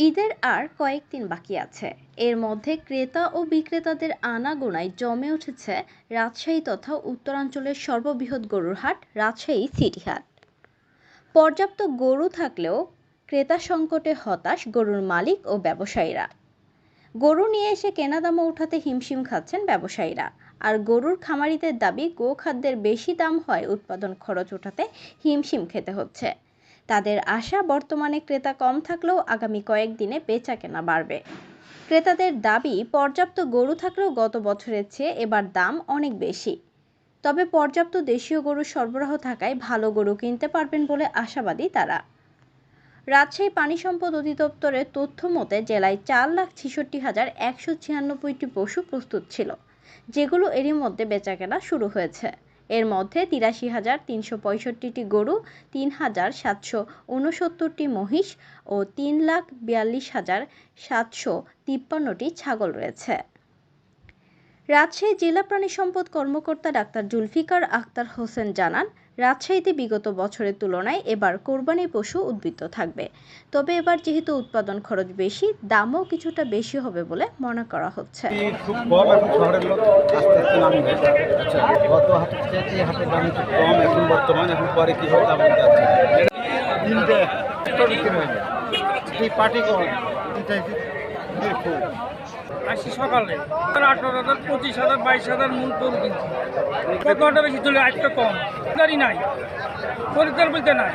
ঈদের আর কয়েকদিন বাকি আছে। এর মধ্যে ক্রেতা ও বিক্রেতাদের আনাগোনায় জমে উঠেছে রাজশাহী তথা উত্তরাঞ্চলের সর্ববৃহৎ গরুর হাট, রাজশাহী সিটি হাট। পর্যাপ্ত গরু থাকলেও ক্রেতা সংকটে হতাশ গরুর মালিক ও ব্যবসায়ীরা। গরু নিয়ে এসে কেনা দামও উঠাতে হিমশিম খাচ্ছেন ব্যবসায়ীরা। আর গরুর খামারিদের দাবি, গোখাদ্যের বেশি দাম হয় উৎপাদন খরচ ওঠাতে হিমশিম খেতে হচ্ছে। তাদের আশা বর্তমানে ক্রেতা কম থাকলেও আগামী কয়েকদিনে বেচা কেনা বাড়বে। ক্রেতাদের দাবি, পর্যাপ্ত গরু থাকলেও গত বছরের চেয়ে এবার দাম অনেক বেশি। তবে পর্যাপ্ত দেশীয় গরু সরবরাহ থাকায় ভালো গরু কিনতে পারবেন বলে আশাবাদী তারা। রাজশাহী পানি সম্পদ অধিদপ্তরের তথ্য মতে, জেলায় চার লাখ ছেষট্টি হাজার একশো ছিয়ানব্বইটি পশু প্রস্তুত ছিল, যেগুলো এরই মধ্যে বেচাকেনা শুরু হয়েছে। এর মধ্যে তিরাশি হাজার তিনশো পঁয়ষট্টিটি গরু, তিন হাজার সাতশো উনসত্তরটি মহিষ ও তিন লাখ বিয়াল্লিশ হাজার সাতশো তিপ্পান্নটি ছাগল রয়েছে। রাজশাহী জেলা প্রাণী সম্পদ কর্মকর্তা ডাক্তার জুলফিকার আক্তার হোসেন জানান রাজশাহীতে বিগত বছরের তুলনায় এবার কোরবানি পশু উদ্বৃত্ত থাকবে তবে এবার যেহেতু উৎপাদন খরচ বেশি দামও কিছুটা বেশি হবে বলে মনে করা হচ্ছে আচ্ছা হয় হয়ে পার্টি আসি সকালে। আঠারো হাজার, পঁচিশ হাজার, বাইশ হাজার মূল তোর কিনছি। কত বেশি তুলে আজকে কম। গাড়ি নাই। খরিদ্দার বলতে নাই।